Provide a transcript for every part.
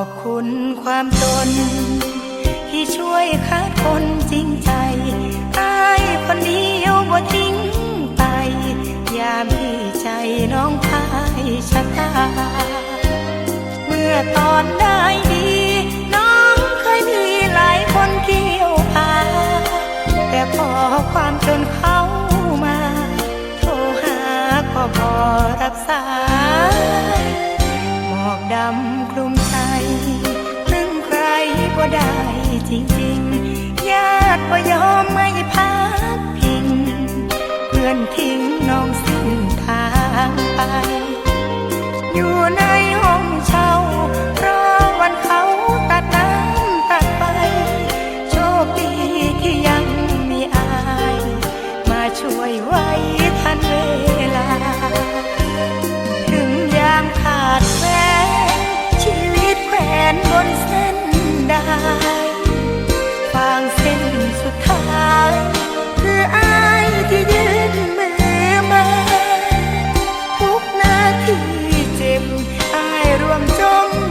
อบคุณความจน ที่ช่วยคัดคนจริงใจอายคนเดียวบ่ทิ้งไป ยามที่ใจน้องพายชะตา เมื่อตอนได้ดี น้องเคยมีหลายคนเกี่ยวพาแต่พอความ ดำคลุมใจพึ่งใครก็ได้จริงๆญาติก็ยอมไม่พักพิง เพื่อนทิ้งน้องสิ้น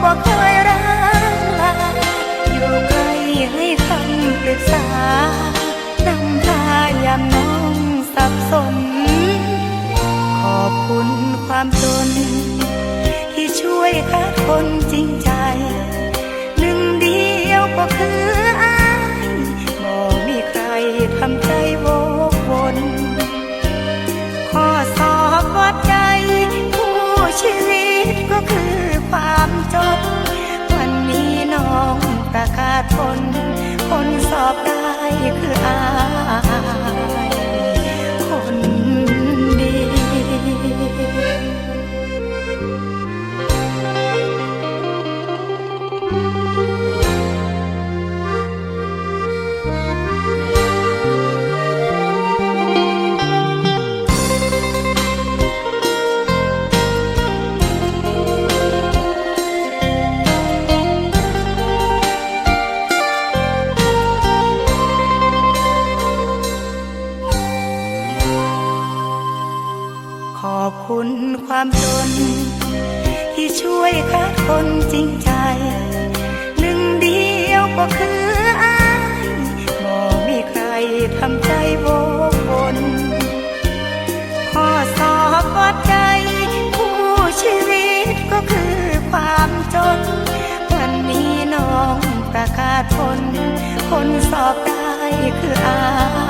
จมบ่เคยรักลาอยู่ใกล้ให้คำปรึกษานำพายามน้องสับสน ทน คนสอบได้คืออา อบคุณความจน ที่ช่วยคัดคนจริงใจ หนึ่งเดียวก็คืออายบ่มีใครทำใจโวกวนข้อสอบวัดใจผู้ชีวิตก็คือความจน วันนี้น้องประกาศผลคนสอบได้คืออาย